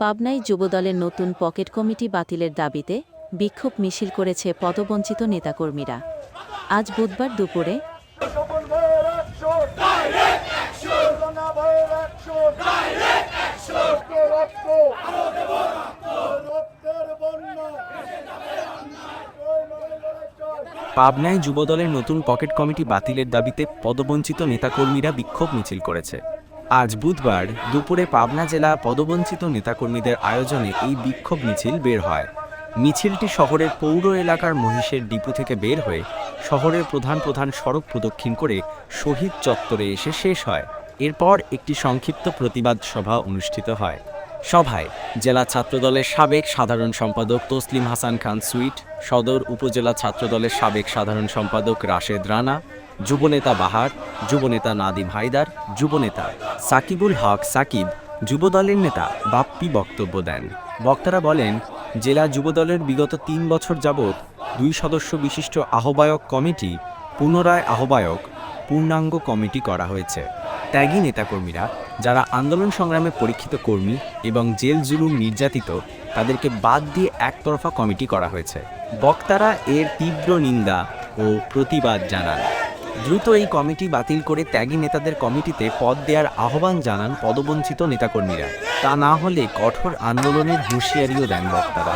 পাবনায় যুবদলের নতুন পকেট কমিটি বাতিলের দাবিতে বিক্ষোভ মিছিল করেছে পদবঞ্চিত নেতাকর্মীরা। আজ বুধবার দুপুরে পাবনায় যুবদলের নতুন পকেট কমিটি বাতিলের দাবিতে পদবঞ্চিত নেতাকর্মীরা বিক্ষোভ মিছিল করেছে। আজ বুধবার দুপুরে পাবনা জেলা পদবঞ্চিত নেতাকর্মীদের আয়োজনে এই বিক্ষোভ মিছিল বের হয়। মিছিলটি শহরের পৌর এলাকার মহিষের ডিপো থেকে বের হয়ে শহরের প্রধান প্রধান সড়ক প্রদক্ষিণ করে শহীদ চত্বরে এসে শেষ হয়। এরপর একটি সংক্ষিপ্ত প্রতিবাদ সভা অনুষ্ঠিত হয়। সভায় জেলা ছাত্রদলের সাবেক সাধারণ সম্পাদক তসলিম হাসান খান সুইট, সদর উপজেলা ছাত্রদলের সাবেক সাধারণ সম্পাদক রাশেদ রানা যুবনেতা বাহার, যুবনেতা নাদিম হায়দার, যুবনেতা সাকিবুল হক সাকিব, যুবদলের নেতা বাপ্পি বক্তব্য দেন। বক্তারা বলেন, জেলা যুবদলের বিগত তিন বছর যাবৎ দুই সদস্য বিশিষ্ট আহ্বায়ক কমিটি পুনরায় আহ্বায়ক পূর্ণাঙ্গ কমিটি করা হয়েছে। ত্যাগী নেতাকর্মীরা, যারা আন্দোলন সংগ্রামে পরীক্ষিত কর্মী এবং জেল জুলুম নির্যাতিত, তাদেরকে বাদ দিয়ে একতরফা কমিটি করা হয়েছে। বক্তারা এর তীব্র নিন্দা ও প্রতিবাদ জানান। দ্রুত এই কমিটি বাতিল করে ত্যাগী নেতাদের কমিটিতে পদ দেওয়ার আহ্বান জানান পদবঞ্চিত নেতাকর্মীরা। তা না হলে কঠোর আন্দোলনের হুঁশিয়ারিও দেন বক্তারা।